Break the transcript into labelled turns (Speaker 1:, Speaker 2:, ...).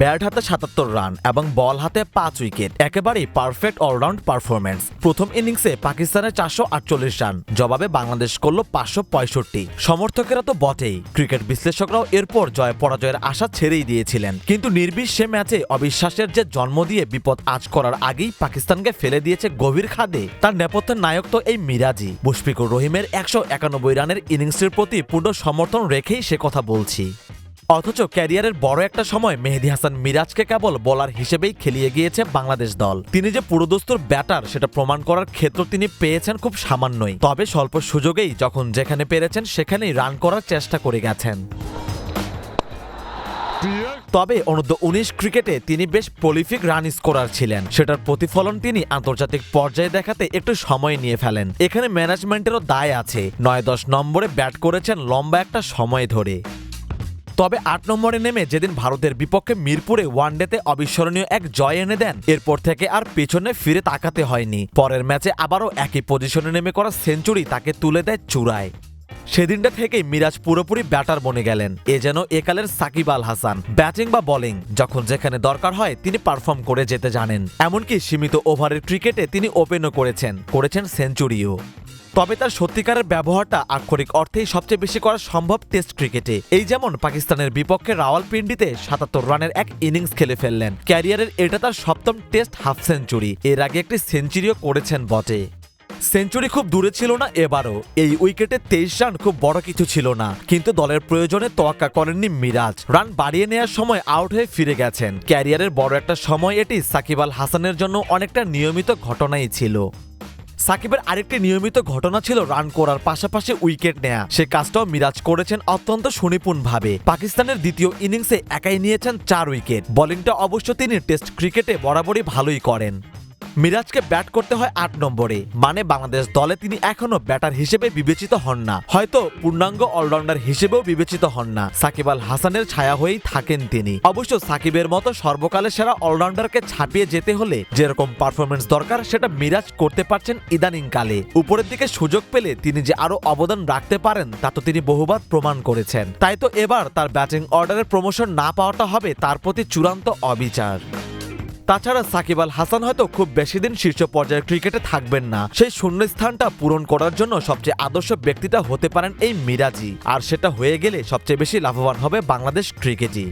Speaker 1: Bat হাতে সাতাত্তর run এবং বল হাতে পাঁচ উইকেট। একেবারেই পারফেক্ট অলরাউন্ড পারফরমেন্স প্রথম ইনিংসে পাকিস্তানের চারশো আটচল্লিশ রান, জবাবে বাংলাদেশ করল পাঁচশো পঁয়ষট্টি। সমর্থকেরা তো বটেই। ক্রিকেট বিশ্লেষকরাও এরপর জয় পরাজয়ের আশা ছেড়েই দিয়েছিলেন। কিন্তু নির্বিশ সে ম্যাচে অবিশ্বাসের যে জন্ম দিয়ে বিপদ আজ করার আগেই পাকিস্তানকে ফেলে দিয়েছে গভীর খাদে। তার নেপথ্যের নায়ক তো এই মিরাজি মুশফিকুর রহিমের একশো একানব্বই রানের ইনিংসের প্রতি পূর্ণ সমর্থন রেখেই সে কথা বলছি। অথচ ক্যারিয়ারের বড় একটা সময় মেহেদি হাসান মিরাজকে কেবল বলার হিসেবেই খেলিয়ে গিয়েছে বাংলাদেশ দল। তিনি যে পুরোদস্তুর ব্যাটার, সেটা প্রমাণ করার ক্ষেত্র তিনি পেয়েছেন খুব সামান্যই। তবে স্বল্প সুযোগেই যখন যেখানে পেরেছেন, সেখানেই রান করার চেষ্টা করে গেছেন। তবে অনূর্ধ্ব উনিশ ক্রিকেটে তিনি বেশ প্রলিফিক রান স্কোরার ছিলেন। সেটার প্রতিফলন তিনি আন্তর্জাতিক পর্যায়ে দেখাতে একটু সময় নিয়ে ফেলেন। এখানে ম্যানেজমেন্টেরও দায় আছে। নয় দশ নম্বরে ব্যাট করেছেন লম্বা একটা সময় ধরে। তবে আট নম্বরে নেমে যেদিন ভারতের বিপক্ষে মিরপুরে ওয়ানডেতে অবিস্মরণীয় এক জয় এনে দেন, এরপর থেকে আর পেছনে ফিরে তাকাতে হয়নি। পরের ম্যাচে আবারও একই পজিশনে নেমে করা সেঞ্চুরি তাকে তুলে দেয় চূড়ায়। সেদিনটা থেকেই মিরাজ পুরোপুরি ব্যাটার বনে গেলেন। এ যেন একালের সাকিব আল হাসান। ব্যাটিং বা বোলিং, যখন যেখানে দরকার হয় তিনি পারফর্ম করে যেতে জানেন। এমনকি সীমিত ওভারের ক্রিকেটে তিনি ওপেনও করেছেন করেছেন সেঞ্চুরিও। তবে তার সত্যিকারের ব্যবহারটা আক্ষরিক অর্থেই সবচেয়ে বেশি করা সম্ভব টেস্ট ক্রিকেটে। এই যেমন পাকিস্তানের বিপক্ষে রাওয়ালপিন্ডিতে সাতাত্তর রানের এক ইনিংস খেলে ফেললেন। ক্যারিয়ারের এটা তার সপ্তম টেস্ট হাফ সেঞ্চুরি। এর আগে একটি সেঞ্চুরিও করেছেন বটে। সেঞ্চুরি খুব দূরে ছিল না এবারও। এই উইকেটে তেইশ রান খুব বড় কিছু ছিল না। কিন্তু দলের প্রয়োজনে তোয়াক্কা করেননি মিরাজ। রান বাড়িয়ে নেওয়ার সময় আউট হয়ে ফিরে গেছেন। ক্যারিয়ারের বড় একটা সময় এটি সাকিব আল হাসানের জন্য অনেকটা নিয়মিত ঘটনাই ছিল। সাকিবের আরেকটি নিয়মিত ঘটনা ছিল রান করার পাশাপাশি উইকেট নেয়া। সে কাজটাও মিরাজ করেছেন অত্যন্ত সুনিপুণভাবে। পাকিস্তানের দ্বিতীয় ইনিংসে একাই নিয়েছেন চার উইকেট। বোলিংটা অবশ্য তিনি টেস্ট ক্রিকেটে বরাবরই ভালোই করেন। মিরাজকে ব্যাট করতে হয় আট নম্বরে। মানে বাংলাদেশ দলে তিনি এখনও ব্যাটার হিসেবে বিবেচিত হন না। হয়তো পূর্ণাঙ্গ অলরাউন্ডার হিসেবেও বিবেচিত হন না। সাকিব আল হাসানের ছায়া হয়েই থাকেন তিনি। অবশ্য সাকিবের মতো সর্বকালের সেরা অলরাউন্ডারকে ছাপিয়ে যেতে হলে যেরকম পারফরমেন্স দরকার, সেটা মিরাজ করতে পারছেন ইদানিং কালে উপরের দিকে সুযোগ পেলে তিনি যে আরও অবদান রাখতে পারেন, তা তো তিনি বহুবার প্রমাণ করেছেন। তাই তো এবার তার ব্যাটিং অর্ডারের প্রমোশন না পাওয়াটা হবে তার প্রতি চূড়ান্ত অবিচার। তাছাড়া সাকিব আল হাসান হয়তো খুব বেশি দিন শীর্ষ পর্যায়ের ক্রিকেটে থাকবেন না। সেই শূন্য স্থানটা পূরণ করার জন্য সবচেয়ে আদর্শ ব্যক্তিটা হতে পারেন এই মিরাজি। আর সেটা হয়ে গেলে সবচেয়ে বেশি লাভবান হবে বাংলাদেশ ক্রিকেটই।